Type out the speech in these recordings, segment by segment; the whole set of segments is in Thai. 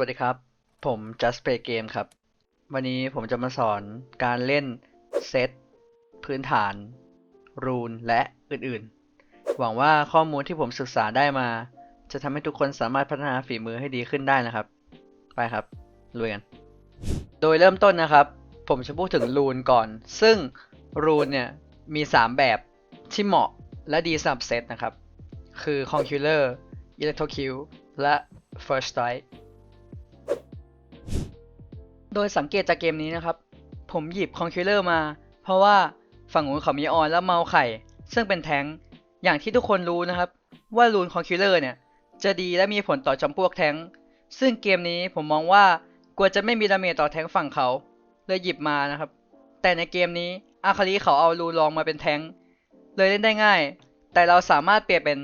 วัสดีครับ ผม Just Play Game ครับ วันนี้ผมจะมาสอนการเล่นเซตพื้นฐาน รูน และอื่นๆ หวังว่าข้อมูลที่ผมศึกษาได้มา จะทำให้ทุกคนสามารถพัฒนาฝีมือให้ดีขึ้นได้นะครับ ไปครับลุยกัน โดยเริ่มต้นนะครับ ผมจะพูดถึงรูนก่อน ซึ่งรูนเนี่ยมี 3 แบบที่เหมาะและดีสำหรับเซตนะครับ คือ Conqueror Electrocute และ First Strike โดยสังเกตจากเกมนี้นะครับ ผมหยิบ Conqueror มา เพราะว่าฝั่งนู้นเขามีออนและเมาไข่ ซึ่งเป็นแท้งอย่างที่ทุกคนรู้นะครับ ว่ารูน Conqueror เนี่ย จะดีและมีผลต่อจำพวกแท้งซึ่งเกมนี้ผมมองว่ากลัวจะไม่มีดาเมจต่อแท้งฝั่งเขาเลยหยิบมานะครับ แต่ในเกมนี้อาคาริเขาเอารูนลองมาเป็นแท้งเลยเล่นได้ง่าย แต่เราสามารถเปลี่ยนเป็น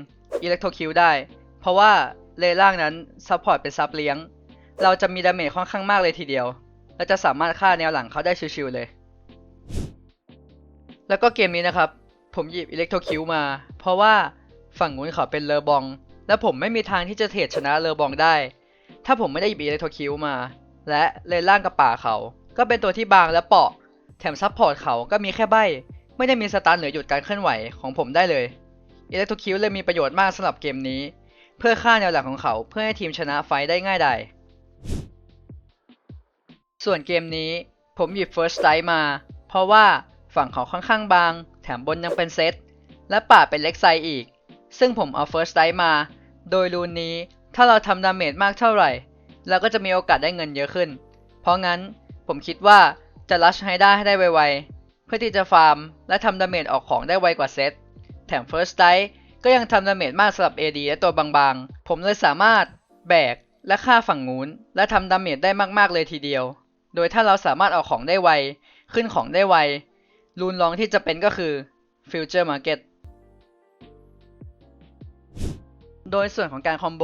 Electrocute ได้ เพราะว่าเลนล่างนั้นซัพพอร์ตเป็นซับเลี้ยง เราจะมีดาเมจค่อนข้างมากเลยทีเดียว และจะสามารถฆ่าแนวหลังเขาได้ชิวๆเลย แล้วก็เกมนี้นะครับ ผมหยิบ Electrocute มา เพราะว่าฝั่งนู้นเขาเป็นเลอบอง และผมไม่มีทางที่จะเทรดชนะเลอบองได้ ถ้าผมไม่ได้หยิบ Electrocute มา และเลนล่างกับป่าเขา ก็เป็นตัวที่บางและเปราะ แถมซัพพอร์ตเขาก็มีแค่ใบ ไม่ได้มีสตาร์ทหรือหยุดการเคลื่อนไหวของผมได้เลย Electrocute เลยมีประโยชน์มากสำหรับเกมนี้ เพื่อฆ่าแนวหลังของเขาเพื่อให้ทีมชนะไฟได้ง่ายดาย ส่วนเกมนี้ผมหยิบ First Strike มา เพราะว่าฝั่งเขาค่อนข้างบาง แถมบนยังเป็นเซต และป่าเป็นเล็กไซอีก ซึ่งผมเอา First Strike มา โดยรูนนี้ถ้าเราทำดาเมจมากเท่าไหร่เราก็จะมีโอกาสได้เงินเยอะขึ้น เพราะงั้นผมคิดว่าจะรัชให้ได้ให้ได้ไวๆ เพื่อที่จะฟาร์ม และทำดาเมจออกของได้ไวกว่าเซต แถม First Strike ก็ยังทำดาเมจมากสำหรับ AD และตัวบางๆ ผมเลยสามารถแบกและฆ่าฝั่งงูนและทำดาเมจได้มากๆเลยทีเดียว โดยถ้าเราสามารถเอาของได้ไว ขึ้นของได้ไว รูนลองที่จะเป็นก็คือ Future Market โดยส่วนของการคอมโบ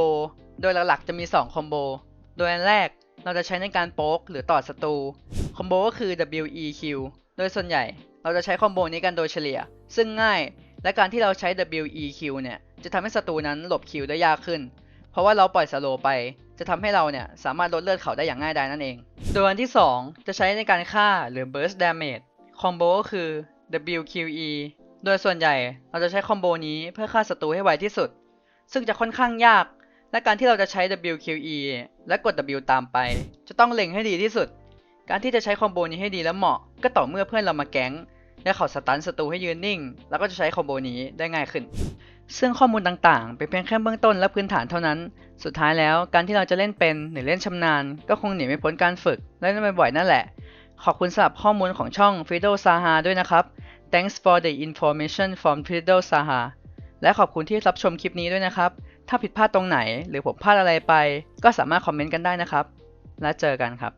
โดยหลักๆจะมี 2 คอมโบ โดยอันแรกเราจะใช้ในการโป๊กหรือต่อศัตรู คอมโบก็คือ WEQ โดยส่วนใหญ่เราจะใช้คอมโบนี้กันโดยเฉลี่ย ซึ่งง่าย และการที่เราใช้ WEQ เนี่ย จะทำให้ศัตรูนั้นหลบคิวได้ยากขึ้น เพราะว่าเราปล่อยสโลไป จะทำให้เราเนี่ยสามารถลดเลือดเขาได้อย่างง่ายดายนั่นเอง โดยอันที่ 2 จะใช้ในการฆ่าหรือ burst damage คอมโบก็คือ WQE โดยส่วนใหญ่เราจะใช้คอมโบนี้เพื่อฆ่าศัตรูให้ไวที่สุด ซึ่งจะค่อนข้างยาก และการที่เราจะใช้ WQE และกด W ตามไป จะต้องเล็งให้ดีที่สุด การที่จะใช้คอมโบนี้ให้ดีและเหมาะ ก็ต่อเมื่อเพื่อนเรามาแก๊ง และเขาสตันศัตรูให้ยืนนิ่ง แล้วก็จะใช้คอมโบนี้ได้ง่ายขึ้น ซึ่งข้อมูลต่างๆ เป็นเพียงแค่เบื้องต้นและพื้นฐานเท่านั้น สุดท้ายแล้วการที่เราจะเล่นเป็นหรือเล่นชำนาญ ก็คงหนีไม่พ้นการฝึกและเล่นบ่อยๆนั่นแหละ ขอบคุณสำหรับข้อมูลของช่อง Fido Saha ด้วยนะครับ Thanks for the information from Fido Saha และขอบคุณที่รับชมคลิปนี้ด้วยนะครับ ถ้าผิดพลาดตรงไหน หรือผมพลาดอะไรไป ก็สามารถคอมเมนต์กันได้นะครับ และเจอกันครับ